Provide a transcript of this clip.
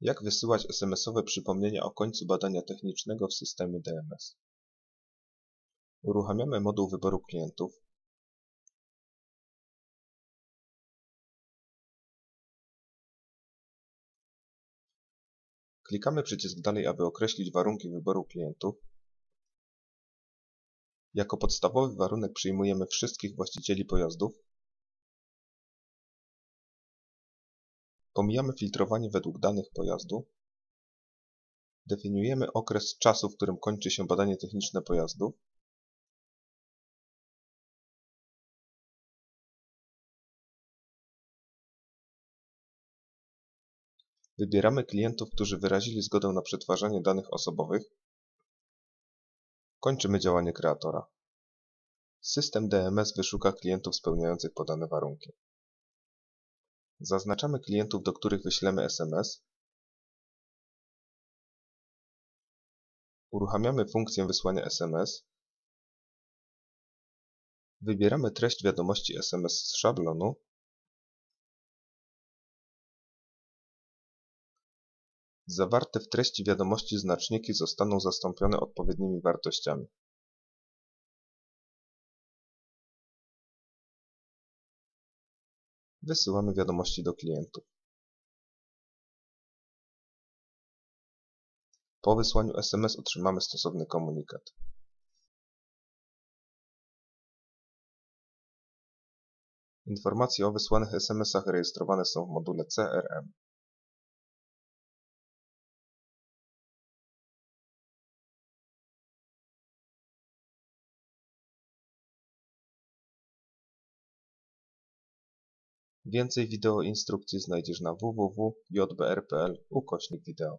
Jak wysyłać SMS-owe przypomnienia o końcu badania technicznego w systemie DMS? Uruchamiamy moduł wyboru klientów. Klikamy przycisk Dalej, aby określić warunki wyboru klientów. Jako podstawowy warunek przyjmujemy wszystkich właścicieli pojazdów. Pomijamy filtrowanie według danych pojazdu. Definiujemy okres czasu, w którym kończy się badanie techniczne pojazdów. Wybieramy klientów, którzy wyrazili zgodę na przetwarzanie danych osobowych. Kończymy działanie kreatora. System DMS wyszuka klientów spełniających podane warunki. Zaznaczamy klientów, do których wyślemy SMS. Uruchamiamy funkcję wysłania SMS. Wybieramy treść wiadomości SMS z szablonu. Zawarte w treści wiadomości znaczniki zostaną zastąpione odpowiednimi wartościami. Wysyłamy wiadomości do klientów. Po wysłaniu SMS otrzymamy stosowny komunikat. Informacje o wysłanych SMS-ach rejestrowane są w module CRM. Więcej wideoinstrukcji znajdziesz na www.jbr.pl ukośnik wideo